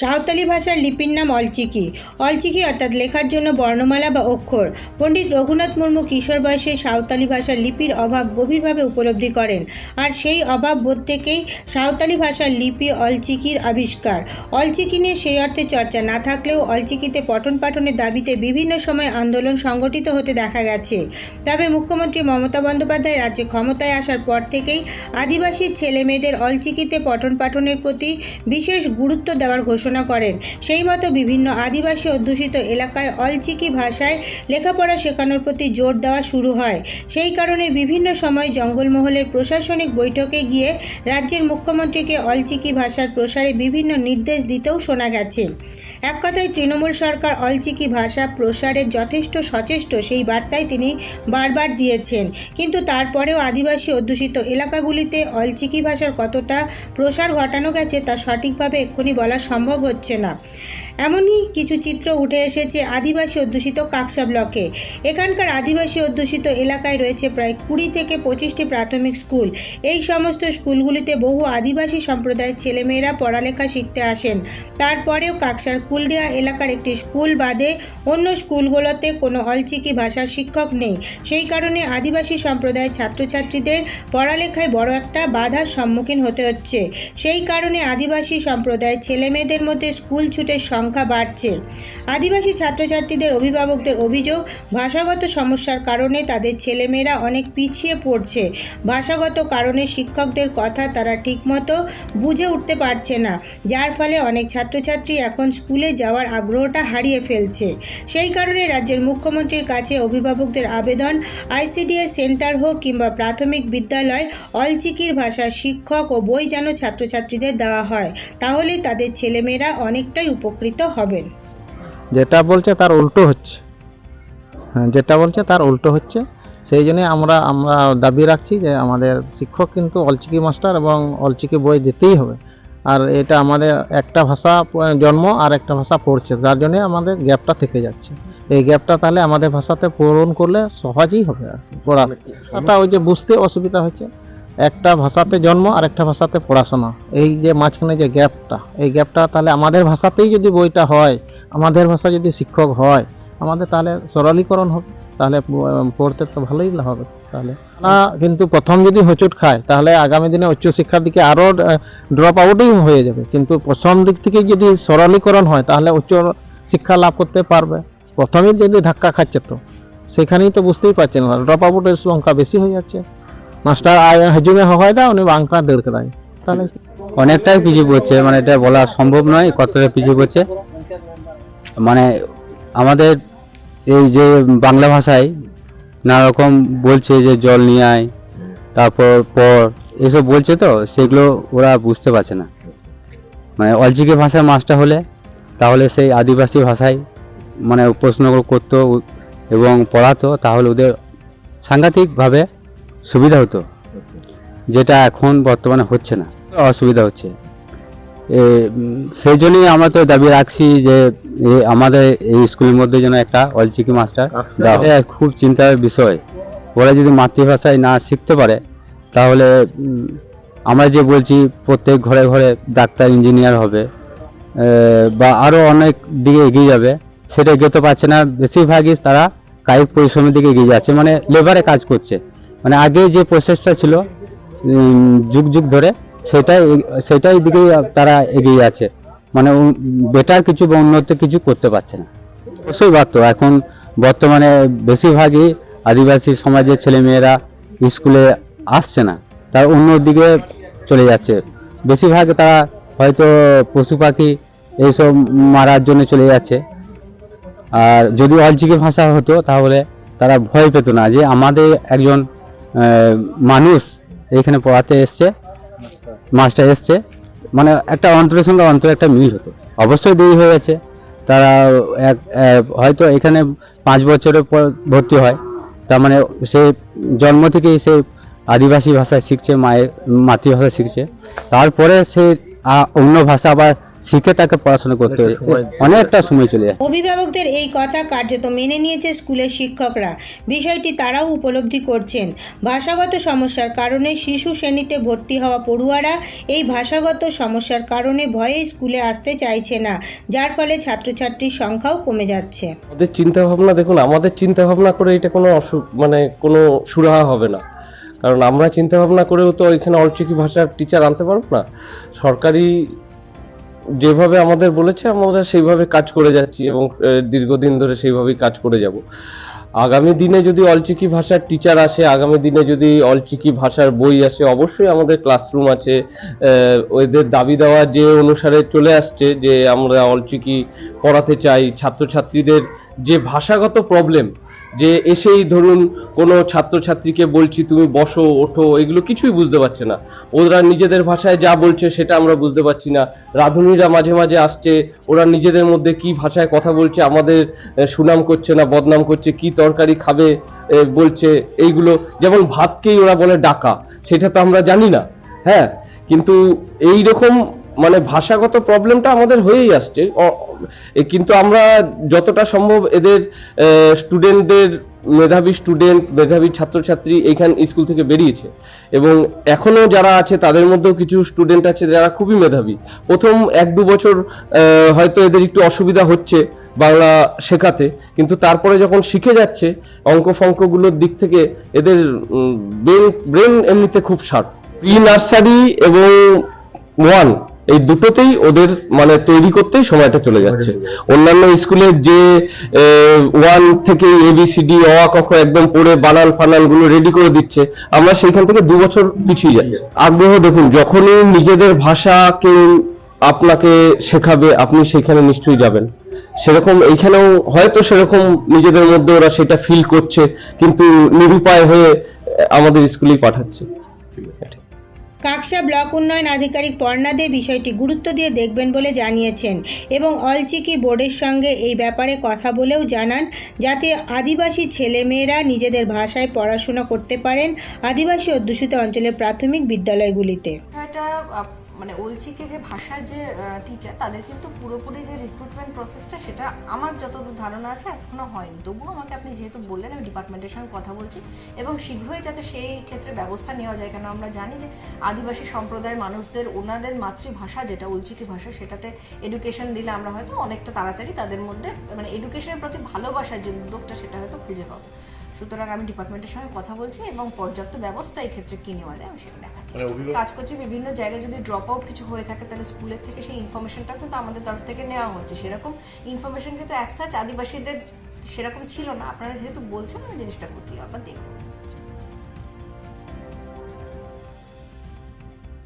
সাঁওতালি ভাষার লিপির নাম অলচিকি। অলচিকি অর্থাৎ লেখার জন্য বর্ণমালা বা অক্ষর। পণ্ডিত রঘুনাথ মুর্মু কিশোর বয়সে সাঁওতালি ভাষার লিপির অভাব গভীরভাবে উপলব্ধি করেন আর সেই অভাব বোধ থেকেই সাঁওতালি ভাষার লিপি অলচিকির আবিষ্কার। অলচিকি নিয়ে সেই অর্থে চর্চা না থাকলেও অলচিকিতে পঠন পাঠনের দাবিতে বিভিন্ন সময় আন্দোলন সংগঠিত হতে দেখা গেছে। তবে মুখ্যমন্ত্রী মমতা বন্দ্যোপাধ্যায় রাজ্যে ক্ষমতায় আসার পর থেকেই আদিবাসী ছেলে মেয়েদের অলচিকিতে পঠন পাঠনের প্রতি বিশেষ গুরুত্ব দেওয়ার ঘোষণা করেন। সেই মতো বিভিন্ন আদিবাসী অধ্যুষিত এলাকায় অলচিকি ভাষায় লেখাপড়া শেখানোর প্রতি জোর দেওয়া শুরু হয়। সেই কারণে বিভিন্ন সময় জঙ্গলমহলের প্রশাসনিক বৈঠকে গিয়ে রাজ্যের মুখ্যমন্ত্রীকে অলচিকি ভাষার প্রসারে বিভিন্ন নির্দেশ দিতেও শোনা গেছে। এক কথায় তৃণমূল সরকার অলচিকি ভাষা প্রসারের যথেষ্ট সচেষ্ট সেই বার্তায় তিনি বারবার দিয়েছেন। কিন্তু তারপরেও আদিবাসী অধ্যুষিত এলাকাগুলিতে অলচিকি ভাষার কতটা প্রসার ঘটানো গেছে তা সঠিকভাবে এক্ষুনি বলা সম্ভব হচ্ছে না। এমনই কিছু চিত্র উঠে এসেছে আদিবাসী অধ্যুষিত কাকসা ব্লকে। এখানকার আদিবাসী অধ্যুষিত এলাকায় রয়েছে প্রায় কুড়ি থেকে পঁচিশটি প্রাথমিক স্কুল। এই সমস্ত স্কুলগুলিতে বহু আদিবাসী সম্প্রদায়ের ছেলেমেয়েরা পড়ালেখা শিখতে আসেন। তারপরেও কাকসার কুলডিয়া এলাকার একটি স্কুল বাদে অন্য স্কুলগুলোতে কোনো অলচিকি ভাষার শিক্ষক নেই। সেই কারণে আদিবাসী সম্প্রদায়ের ছাত্রছাত্রীদের পড়ালেখায় বড় একটা বাধার সম্মুখীন হতে হচ্ছে। সেই কারণে আদিবাসী সম্প্রদায়ের ছেলেমেয়েদের মধ্যে স্কুল ছুটের সংখ্যা বাড়ছে। আদিবাসী ছাত্রছাত্রীদের অভিভাবকদের অভিযোগ, ভাষাগত সমস্যার কারণে তাদের ছেলেমেয়েরা অনেক পিছিয়ে পড়ছে। ভাষাগত কারণে শিক্ষকদের কথা তারা ঠিকমতো বুঝে উঠতে পারছে না। যার ফলে অনেক ছাত্রছাত্রী এখন স্কুলে যাওয়ার আগ্রহটা হারিয়ে ফেলছে। সেই কারণে রাজ্যের মুখ্যমন্ত্রীর কাছে অভিভাবকদের আবেদন, আইসিডিএস সেন্টার হোক কিংবা প্রাথমিক বিদ্যালয়, অলচিকির ভাষার শিক্ষক ও বই যেন ছাত্রছাত্রীদের দেওয়া হয় তাহলে তাদের ছেলেমেয়েরা অনেকটাই উপকৃত হবেন। যেটা বলছে তার উল্টো হচ্ছে। হ্যাঁ যেটা বলছে তার উল্টো হচ্ছে। সেই জন্যে আমরা আমরা দাবি রাখছি যে আমাদের শিক্ষক কিন্তু অলচিকি মাস্টার এবং অলচিকি বই দিতেই হবে। আর এটা আমাদের একটা ভাষা জন্ম আর একটা ভাষা পড়ছে যার জন্যে আমাদের গ্যাপটা থেকে যাচ্ছে। এই গ্যাপটা তাহলে আমাদের ভাষাতে পূরণ করলে সহজেই হবে আর পড়া ভাষাটা ওই যে বুঝতে অসুবিধা হচ্ছে। একটা ভাষাতে জন্ম আর একটা ভাষাতে পড়াশোনা। এই যে মাঝখানে যে গ্যাপটা, এই গ্যাপটা তাহলে আমাদের ভাষাতেই যদি বইটা হয়, আমাদের ভাষা যদি শিক্ষক হয়, আমাদের তাহলে সরলীকরণ হবে, তাহলে পড়তে তো ভালোই হবে তাহলে। না, কিন্তু প্রথম যদি হোঁচট খায়, তাহলে আগামী দিনে উচ্চশিক্ষার দিকে আরও ড্রপ আউটই হয়ে যাবে। কিন্তু প্রথম দিক থেকে যদি সরলীকরণ হয়, তাহলে উচ্চ শিক্ষা লাভ করতে পারবে। প্রথমেই যদি ধাক্কা খাচ্ছে তো, সেখানেই তো বুঝতেই পারছেন না ড্রপ আউটের সংখ্যা বেশি হয়ে যাচ্ছে। মাস্টার হেজুমে হয় দেয় উনি বাংলা দেড়কে দেয় তাহলে অনেকটাই পিছিয়ে পড়ছে মানে এটা বলা সম্ভব নয়, কতটা পিছিয়ে পড়ছে। মানে আমাদের এই যে বাংলা ভাষায় নানা রকম বলছে যে জল নিয়ে আয়, তারপর পর, এসব বলছে তো, সেগুলো ওরা বুঝতে পারছে না। মানে অলচিকি ভাষার মাস্টার হলে, তাহলে সেই আদিবাসী ভাষায় মানে প্রশ্ন করতো এবং পড়াতো, তাহলে ওদের সাংঘাতিকভাবে সুবিধা হতো। যেটা এখন বর্তমানে হচ্ছে না। অসুবিধা হচ্ছে। সেই জন্যই আমরা তো দাবি রাখছি যে আমাদের এই স্কুলের মধ্যে যেন একটা অলচিকি মাস্টার এটা খুব চিন্তার বিষয়। ওরা যদি মাতৃভাষায় না শিখতে পারে তাহলে আমরা যে বলছি প্রত্যেক ঘরে ঘরে ডাক্তার ইঞ্জিনিয়ার হবে বা আরও অনেক দিকে এগিয়ে যাবে। সেটা এগোতে পারছে না। বেশিরভাগই তারা কায়িক পরিশ্রমের দিকে এগিয়ে যাচ্ছে। মানে লেবারে কাজ করছে। মানে আগে যে প্রসেসটা ছিল যুগ যুগ ধরে, সেটাই সেটাই দিকেই তারা এগিয়ে আছে। মানে বেটার কিছু বা উন্নত কিছু করতে পারছে না। অবশ্যই পারতো এখন বর্তমানে বেশিরভাগই আদিবাসী সমাজের ছেলেমেয়েরা স্কুলে আসছে না। তার অন্য দিকে চলে যাচ্ছে। বেশিরভাগ তারা হয়তো পশু পাখি এইসব মারার জন্য চলে যাচ্ছে। আর যদি অলচিকি ভাষা হতো, তাহলে তারা ভয় পেত না যে আমাদের একজন মানুষ এখানে পড়াতে এসছে, মাস্টার এসছে। মানে একটা অন্তরের সঙ্গে অন্তর একটা মিল হতো। অবশ্যই দেরি হয়ে গেছে। তারা এক হয়তো এখানে পাঁচ বছরের পর ভর্তি হয়। তার মানে সে জন্ম থেকেই সে আদিবাসী ভাষা শিখছে, মায়ের মাতৃভাষা শিখছে। তারপরে সে অন্য ভাষা আবার শিখে তাকে পড়াশোনা করতে হবে। অনেকটা সময় চলে যাচ্ছে। অভিভাবকদের এই কথা কার্যত মেনে নিয়েছে স্কুলের শিক্ষকরা। বিষয়টি তারাও উপলব্ধি করছেন। ভাষাগত সমস্যার কারণে শিশু শ্রেণীতে ভর্তি হওয়া পড়ুয়ারা এই ভাষাগত সমস্যার কারণে ভয়ে স্কুলে আসতে চাইছে না যার ফলে ছাত্রছাত্রীর সংখ্যাও কমে যাচ্ছে। আমাদের চিন্তা ভাবনা দেখুন আমাদের চিন্তা ভাবনা করে এটা কোনো অসু মানে কোনো সুরাহা হবে না। কারণ আমরা চিন্তা ভাবনা করেও তো এখানে অলচিকি ভাষার টিচার আনতে পারব না। সরকারি যেভাবে আমাদের বলেছে, আমরা সেইভাবে কাজ করে যাচ্ছি এবং দীর্ঘদিন ধরে সেইভাবেই কাজ করে যাব। আগামী দিনে যদি অলচিকি ভাষার টিচার আসে, আগামী দিনে যদি অলচিকি ভাষার বই আসে, অবশ্যই আমাদের ক্লাসরুম আছে। ওদের দাবি দেওয়া যে অনুসারে চলে আসছে যে আমরা অলচিকি পড়াতে চাই। ছাত্রছাত্রীদের যে ভাষাগত প্রবলেম যে এসেই ধরুন কোনো ছাত্রছাত্রীকে বলছি, তুমি বসো, ওঠো, এগুলো কিছুই বুঝতে পারছে না। ওরা নিজেদের ভাষায় যা বলছে সেটা আমরা বুঝতে পারছি না। রাঁধুনিরা মাঝে মাঝে আসছে, ওরা নিজেদের মধ্যে কি ভাষায় কথা বলছে, আমাদের সুনাম করছে না, বদনাম করছে, কি তরকারি খাবে বলছে, এইগুলো। যেমন ভাতকেই ওরা বলে ডাকা, সেটা তো আমরা জানি না। হ্যাঁ কিন্তু এই রকম মানে ভাষাগত প্রবলেমটা আমাদের হয়েই আসছে। কিন্তু আমরা যতটা সম্ভব এদের স্টুডেন্টদের মেধাবী স্টুডেন্ট মেধাবী ছাত্রছাত্রী এইখান স্কুল থেকে বেরিয়েছে। এবং এখনও যারা আছে, তাদের মধ্যেও কিছু স্টুডেন্ট আছে যারা খুবই মেধাবী। প্রথম এক দু বছর হয়তো এদের একটু অসুবিধা হচ্ছে বাংলা শেখাতে। কিন্তু তারপরে যখন শিখে যাচ্ছে, অঙ্ক ফঙ্কগুলোর দিক থেকে এদের ব্রেন ব্রেন এমনিতে খুব শার্প প্রি নার্সারি এবং ওয়ান এই দুটোতেই ওদের মানে তৈরি করতেই সময়টা চলে যাচ্ছে। অন্যান্য স্কুলের যে ওয়ান থেকে এবিসিডি অ আ, ক খ একদম পড়ে বানান ফানানগুলো রেডি করে দিচ্ছে আমরা সেইখান থেকে দু বছর পিছিয়ে যাচ্ছি। আগ্রহ দেখুন যখনই নিজেদের ভাষা কেউ আপনাকে শেখাবে আপনি সেখানে নিশ্চয়ই যাবেন। সেরকম এইখানেও হয়তো সেরকম নিজেদের মধ্যে ওরা সেটা ফিল করছে কিন্তু নিরুপায় হয়ে আমাদের স্কুলেই পাঠাচ্ছে। কাকসা ব্লক উন্নয়ন আধিকারিক পর্ণা দে বিষয়টি গুরুত্ব দিয়ে দেখবেন বলে জানিয়েছেন এবং অলচিকি বোর্ডের সঙ্গে এই ব্যাপারে কথা বলেও জানান, যাতে আদিবাসী ছেলেমেয়েরা নিজেদের ভাষায় পড়াশোনা করতে পারেন আদিবাসী অধ্যুষিত অঞ্চলের প্রাথমিক বিদ্যালয়গুলিতে। আহ, মানে ওলচিকে যে ভাষার যে টিচার তাদের কিন্তু পুরোপুরি যে রিক্রুটমেন্ট প্রসেসটা সেটা আমার যতদূর ধারণা আছে এখনও হয়নি। তবুও আমাকে আপনি যেহেতু বললেন আমি ডিপার্টমেন্টের সঙ্গে কথা বলছি এবং শীঘ্রই যাতে সেই ক্ষেত্রে ব্যবস্থা নেওয়া যায় কেন আমরা জানি যে আদিবাসী সম্প্রদায়ের মানুষদের ওনাদের মাতৃভাষা যেটা উলচিকি ভাষা সেটাতে এডুকেশন দিলে আমরা হয়তো অনেকটা তাড়াতাড়ি তাদের মধ্যে মানে এডুকেশনের প্রতি ভালোবাসার যে উদ্যোগটা সেটা হয়তো খুঁজে পাবো। সুতরাং আমি ডিপার্টমেন্টের সঙ্গে কথা বলছি এবং পর্যাপ্ত ব্যবস্থা এই ক্ষেত্রে কি নেওয়া যায় আমি সেটা দেখাচ্ছি। কাজ করছি বিভিন্ন জায়গায় যদি ড্রপ আউট কিছু হয়ে থাকে তাহলে স্কুলের থেকে সেই ইনফরমেশনটা কিন্তু আমাদের তরফ থেকে নেওয়া হচ্ছে। সেরকম ইনফরমেশন কিন্তু অ্যাজ সাচ আদিবাসীদের সেরকম ছিল না। আপনারা যেহেতু বলছেন আমি জিনিসটা করতে আবার দেখব।